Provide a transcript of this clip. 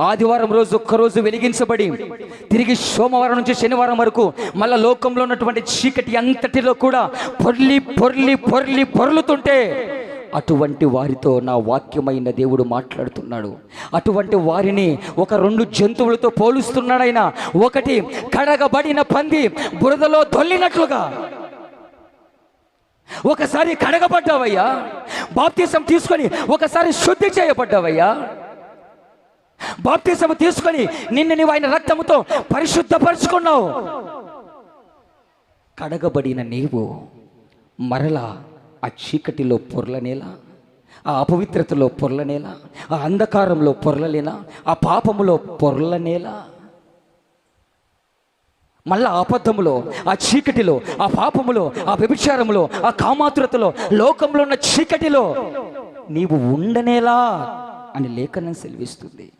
ఆదివారం రోజు ఒక్కరోజు వెలిగించబడి తిరిగి సోమవారం నుంచి శనివారం వరకు మళ్ళా లోకంలో ఉన్నటువంటి చీకటి అంతటిలో కూడా పొర్లి పొర్లి పొర్లి పొర్లుతుంటే అటువంటి వారితో నా వాక్యమైన దేవుడు మాట్లాడుతున్నాడు. అటువంటి వారిని ఒక రెండు జంతువులతో పోలుస్తున్నాడైనా ఒకటి కడగబడిన పంది బురదలో దొల్లినట్లుగా. ఒకసారి కడగబడ్డావయ్యా బాప్తీసం తీసుకొని ఒకసారి శుద్ధి చేయబడ్డావయ్యా. బాప్తీసం తీసుకొని నిన్ను నీవు ఆయన రక్తముతో పరిశుద్ధపరుచుకున్నావు. కడగబడిన నీవు మరలా ఆ చీకటిలో పొర్లనేలా ఆ అపవిత్రతలో పొర్లనేలా ఆ అంధకారంలో పొర్లలేనా ఆ పాపములో పొర్లనేలా. మళ్ళా అబద్ధములో ఆ చీకటిలో ఆ పాపములో ఆ వ్యభిచారములో ఆ కామాతురతలో లోకంలో ఉన్న చీకటిలో నీవు ఉండనేలా అని లేఖనం సెలవిస్తుంది.